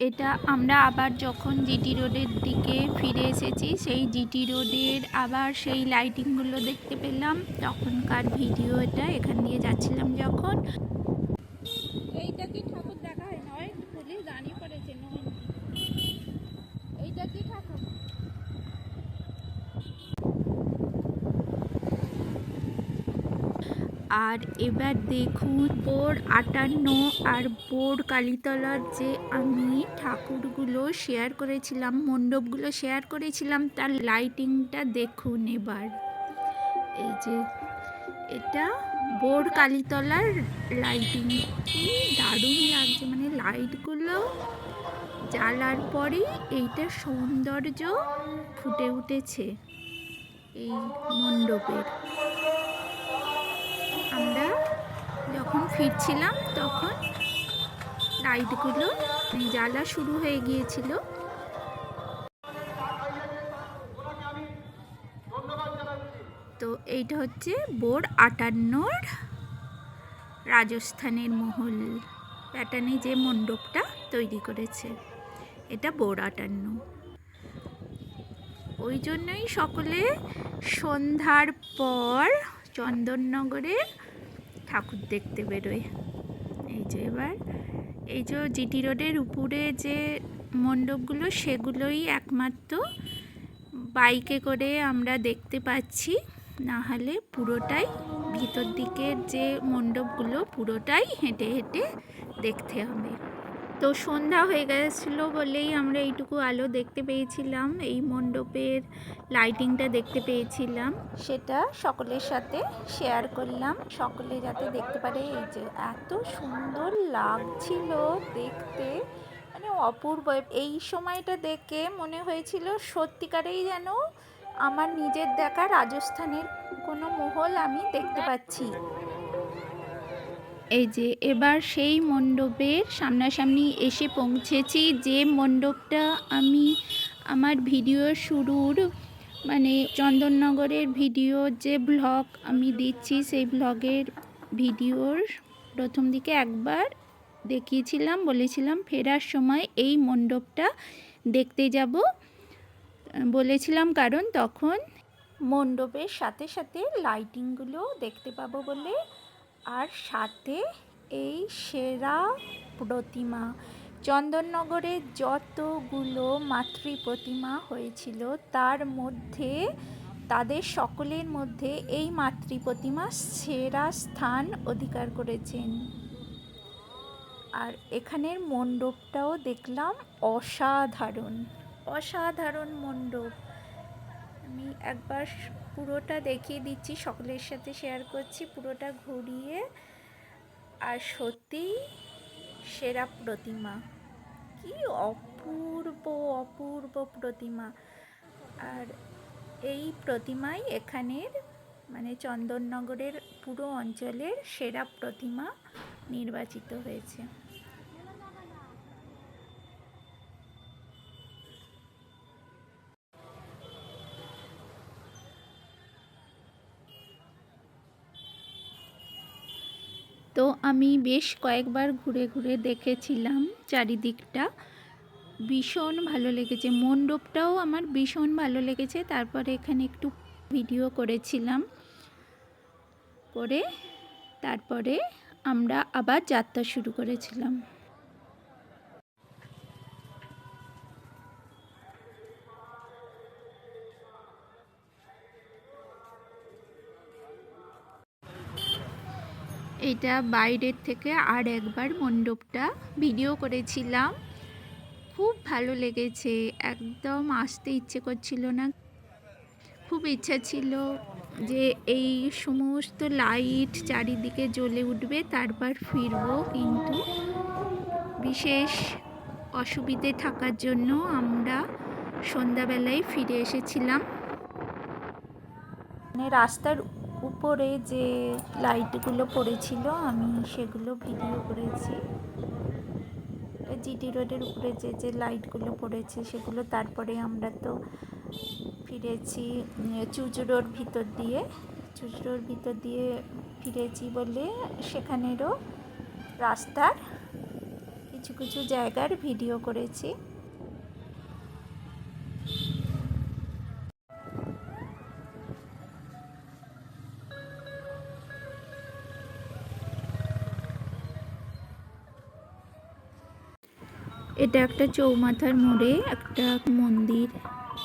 এটা আমরা আবার যখন জিটি রোডের দিকে ফিরে এসেছি, সেই জিটি রোডের আবার সেই লাইটিংগুলো দেখতে পেলাম। তখনকার ভিডিও এটা, এখান দিয়ে যাচ্ছিলাম যখন। এইটা কি ঠাকুর দেখা হয়? নয় পুলিশ পড়েছে নয় এইটা কি ঠাকুর আর এবার দেখুন বোর আটান্ন আর বোর কালীতলার যে আমি ঠাকুরগুলো শেয়ার করেছিলাম, মণ্ডপগুলো শেয়ার করেছিলাম, তার লাইটিংটা দেখুন এবার। এই যে, এটা বোর কালীতলার লাইটিং দারুণ লাগছে মানে লাইটগুলো জ্বালার পরেই এইটা সৌন্দর্য ফুটে উঠেছে এই মণ্ডপের। যখন ফিরছিলাম, তখন লাইটগুলো জ্বালা শুরু হয়ে গিয়েছিল। তো এইটা হচ্ছে বোর আটান্নর রাজস্থানের মহল প্যাটার্নে যে মণ্ডপটা তৈরি করেছে। এটা বোর আটান্ন। ওই জন্যই সকলে সন্ধ্যার পর চন্দননগরে ঠাকুর দেখতে বেরোয়। এই যে এবার, এই যে জিটি রোডের উপরে যে মণ্ডপগুলো, সেগুলোই একমাত্র বাইকে করে আমরা দেখতে পাচ্ছি। না হলে পুরোটাই ভিতর দিকের যে মণ্ডপগুলো, পুরোটাই হেঁটে হেঁটে দেখতে হবে। তো সন্ধ্যা হয়ে গেছিল বলেই আমরা এইটুকু আলো দেখতে পেয়েছিলাম, এই মণ্ডপের লাইটিংটা দেখতে পেয়েছিলাম। সেটা সকলের সাথে শেয়ার করলাম, সকলে যাতে দেখতে পারে এই যে এত সুন্দর লাগছিল দেখতে। মানে অপূর্ব, এই সময়টা দেখে মনে হয়েছিল সত্যিকারেই যেন আমার নিজের দেখা রাজস্থানের কোনো মহল আমি দেখতে পাচ্ছি। এই যে, এবার সেই মণ্ডপের সামনাসামনি এসে পৌঁছেছি যে মণ্ডপটা আমি আমার ভিডিও শুরুর মানে চন্দননগরের ভিডিও যে ব্লগ আমি দিচ্ছি, সেই ব্লগের ভিডিওর প্রথম দিকে একবার দেখিয়েছিলাম, বলেছিলাম ফেরার সময় এই মণ্ডপটা দেখতে যাব। বলেছিলাম কারণ তখন মণ্ডপের সাথে সাথে লাইটিংগুলো দেখতে পাবো বলে আর সাথে এই সেরা প্রতিমা। চন্দননগরে যতগুলো মাতৃ প্রতিমা হয়েছিল, তার মধ্যে, তাদের সকলের মধ্যে এই মাতৃ প্রতিমা সেরা স্থান অধিকার করেছেন। আর এখানের মণ্ডপটাও দেখলাম অসাধারণ। অসাধারণ মণ্ডপ। আমি একবার পুরোটা দেখিয়ে দিচ্ছি, সকলের সাথে শেয়ার করছি, পুরোটা ঘুরিয়ে। আর সত্যি সেরা প্রতিমা। কি অপূর্ব অপূর্ব প্রতিমা। আর এই প্রতিমাই এখানের মানে চন্দননগরের পুরো অঞ্চলের সেরা প্রতিমা নির্বাচিত হয়েছে। তো আমি বেশ কয়েকবার ঘুরে ঘুরে দেখেছিলাম চারিদিকটা। ভীষণ ভালো লেগেছে। মণ্ডপটাও আমার ভীষণ ভালো লেগেছে। তারপরে এখানে একটু ভিডিও করেছিলাম। করে তারপরে আমরা আবার যাত্রা শুরু করেছিলাম। এটা বাইরের থেকে আর একবার মণ্ডপটা ভিডিও করেছিলাম। খুব ভালো লেগেছে, একদম আসতে ইচ্ছে করছিল না। খুব ইচ্ছা ছিল যে এই সমস্ত লাইট চারিদিকে জ্বলে উঠবে, তারপর ফিরবো, কিন্তু বিশেষ অসুবিধে থাকার জন্য আমরা সন্ধ্যাবেলায় ফিরে এসেছিলাম। মানে রাস্তার উপরে যে লাইটগুলো পড়েছিল, আমি সেগুলো ভিডিও করেছি। জিটি রোডের উপরে যে যে লাইটগুলো পড়েছে, সেগুলো তারপরে আমরা তো ফিরেছি চুচুড়োর ভিতর দিয়ে। চুচুড়োর ভিতর দিয়ে ফিরেছি বলে সেখানেরও রাস্তার কিছু কিছু জায়গার ভিডিও করেছি। এটা একটা চৌমাথার মোড়ে একটা মন্দির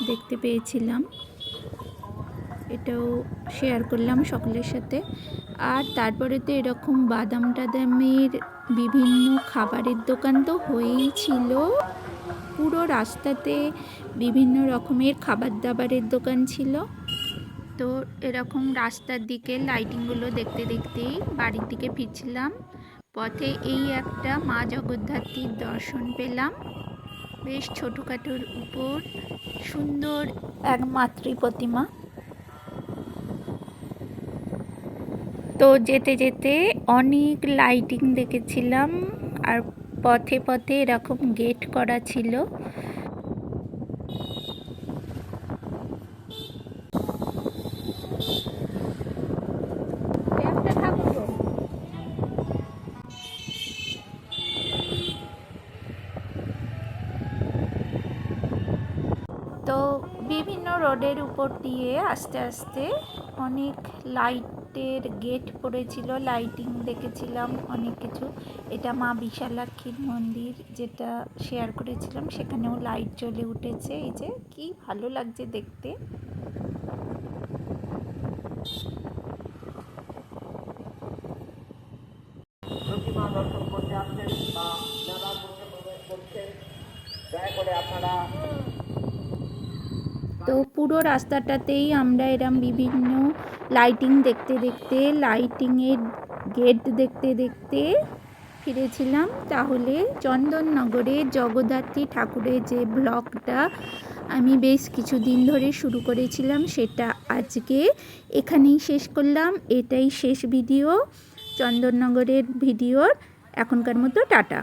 দেখতে পেয়েছিলাম। এটাও শেয়ার করলাম সকলের সাথে। আর তারপরে তো এরকম বাদাম টাদামের বিভিন্ন খাবারের দোকান তো হয়েই ছিল। পুরো রাস্তাতে বিভিন্ন রকমের খাবার দাবারের দোকান ছিল। তো এরকম রাস্তার দিকে লাইটিংগুলো দেখতে দেখতেই বাড়ির দিকে ফিরছিলাম। পথে এই একটা মা জগদ্ধাত্রীর দর্শন পেলাম। বেশ ছোটোখাটোর উপর সুন্দর এক মাতৃ প্রতিমা। তো যেতে যেতে অনেক লাইটিং দেখেছিলাম আর পথে পথে এরকম গেট করা ছিল। রোডের উপর দিয়ে আস্তে আস্তে অনেক লাইটের গেট পড়েছিল, লাইটিং দেখেছিলাম অনেক কিছু। এটা মা বিশালাক্ষীর মন্দির যেটা শেয়ার করেছিলাম, সেখানেও লাইট জ্বলে উঠেছে। এই যে কি ভালো লাগছে দেখতে প্রতিমা দর্শন করতে আসছেন বা যারা মন্দিরে প্রবেশ করছেন দয়া করে আপনারা তো পুরো রাস্তাটাতেই আমরা এরম বিভিন্ন লাইটিং দেখতে দেখতে লাইটিংয়ের গেট দেখতে দেখতে ফিরেছিলাম। তাহলে চন্দননগরে জগদ্ধাত্রী ঠাকুরের যে ব্লগটা আমি বেশ কিছুদিন ধরে শুরু করেছিলাম, সেটা আজকে এখানেই শেষ করলাম। এটাই শেষ ভিডিও চন্দননগরের ভিডিওর এখনকার মতো টাটা।